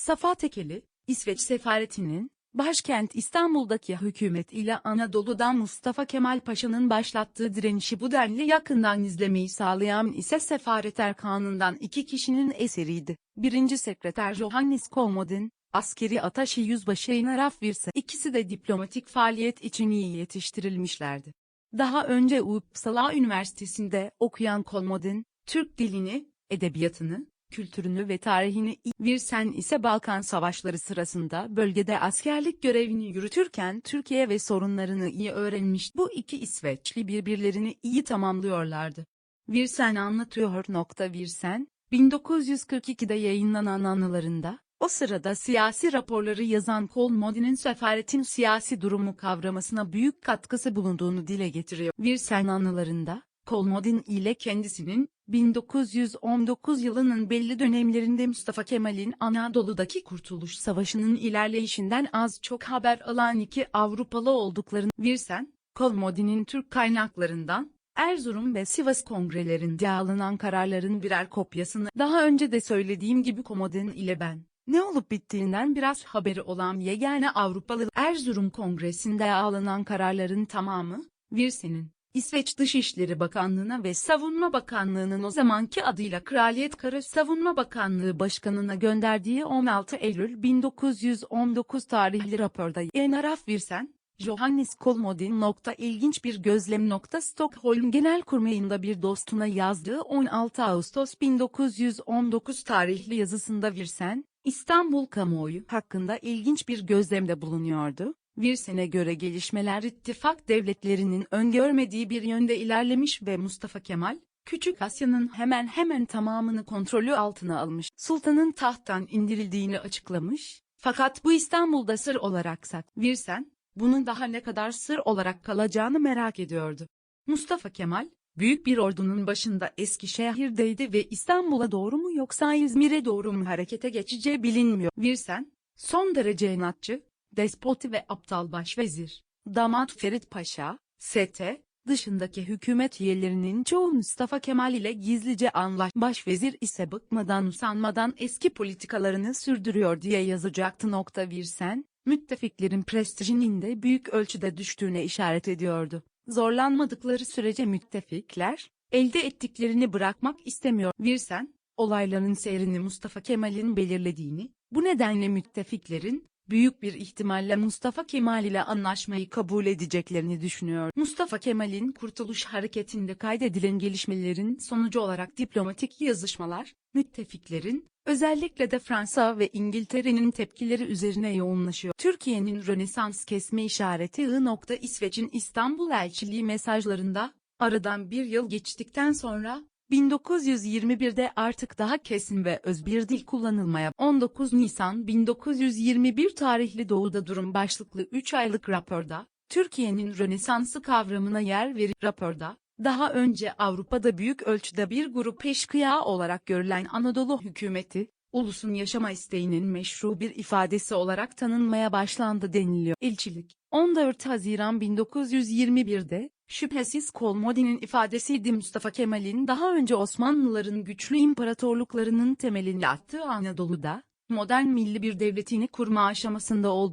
Safa Tekeli, İsveç sefaretinin, başkent İstanbul'daki hükümet ile Anadolu'dan Mustafa Kemal Paşa'nın başlattığı direnişi bu denli yakından izlemeyi sağlayan ise Sefaret Erkanı'ndan iki kişinin eseriydi. Birinci sekreter Johannes Kolmodin, askeri ataşi yüzbaşı Einaraf Virse ikisi de diplomatik faaliyet için iyi yetiştirilmişlerdi. Daha önce Uppsala Üniversitesi'nde okuyan Kolmodin, Türk dilini, edebiyatını, kültürünü ve tarihini Virsen ise Balkan Savaşları sırasında bölgede askerlik görevini yürütürken Türkiye ve sorunlarını iyi öğrenmiş. Bu iki İsveçli birbirlerini iyi tamamlıyorlardı. Virsen anlatıyor. Virsen, 1942'de yayınlanan anılarında, o sırada siyasi raporları yazan Kolmodi'nin sefaretin siyasi durumu kavramasına büyük katkısı bulunduğunu dile getiriyor. Virsen anılarında, Kolmodin ile kendisinin, 1919 yılının belli dönemlerinde Mustafa Kemal'in Anadolu'daki Kurtuluş Savaşı'nın ilerleyişinden az çok haber alan iki Avrupalı olduklarını Virsen, Kolmodi'nin Türk kaynaklarından, Erzurum ve Sivas kongrelerinde alınan kararların birer kopyasını daha önce de söylediğim gibi Komodin ile ben, ne olup bittiğinden biraz haberi olan yegane Avrupalı Erzurum Kongresi'nde alınan kararların tamamı, Virsen'in, İsveç Dışişleri Bakanlığı'na ve Savunma Bakanlığı'nın o zamanki adıyla Kraliyet Kara Savunma Bakanlığı Başkanı'na gönderdiği 16 Eylül 1919 tarihli raporda Enaraf Virsen, Johannes Kolmodin. nokta ilginç bir gözlem. nokta Stockholm Genelkurmay'ında bir dostuna yazdığı 16 Ağustos 1919 tarihli yazısında Virsen, İstanbul kamuoyu hakkında ilginç bir gözlemde bulunuyordu. Virsen'e göre gelişmeler ittifak devletlerinin öngörmediği bir yönde ilerlemiş ve Mustafa Kemal, Küçük Asya'nın hemen hemen tamamını kontrolü altına almış, sultanın tahttan indirildiğini açıklamış, fakat bu İstanbul'da sır olarak sak. Virsen, bunun daha ne kadar sır olarak kalacağını merak ediyordu. Mustafa Kemal, büyük bir ordunun başında Eskişehir'deydi ve İstanbul'a doğru mu yoksa İzmir'e doğru mu harekete geçeceği bilinmiyor. Virsen, son derece inatçı, despoti ve aptal başvezir, damat Ferit Paşa, S.T., dışındaki hükümet üyelerinin çoğu Mustafa Kemal ile gizlice anlaş. Başvezir ise bıkmadan usanmadan eski politikalarını sürdürüyor diye yazacaktı. Nokta Virsen, müttefiklerin prestijinin de büyük ölçüde düştüğüne işaret ediyordu. Zorlanmadıkları sürece müttefikler, elde ettiklerini bırakmak istemiyor. Virsen, olayların seyrini Mustafa Kemal'in belirlediğini, bu nedenle müttefiklerin, büyük bir ihtimalle Mustafa Kemal ile anlaşmayı kabul edeceklerini düşünüyor. Mustafa Kemal'in Kurtuluş Hareketi'nde kaydedilen gelişmelerin sonucu olarak diplomatik yazışmalar, müttefiklerin, özellikle de Fransa ve İngiltere'nin tepkileri üzerine yoğunlaşıyor. Türkiye'nin Rönesans kesme işareti I. İsveç'in İstanbul elçiliği mesajlarında, aradan bir yıl geçtikten sonra, 1921'de artık daha kesin ve öz bir dil kullanılmaya 19 Nisan 1921 tarihli Doğu'da durum başlıklı 3 aylık raporda, Türkiye'nin Rönesansı kavramına yer verip raporda, daha önce Avrupa'da büyük ölçüde bir grup eşkıya olarak görülen Anadolu hükümeti, ulusun yaşama isteğinin meşru bir ifadesi olarak tanınmaya başlandı deniliyor. Elçilik, 14 Haziran 1921'de, şüphesiz Kolmodi'nin ifadesiydi Mustafa Kemal'in daha önce Osmanlıların güçlü imparatorluklarının temelini attığı Anadolu'da, modern milli bir devletini kurma aşamasında oldu.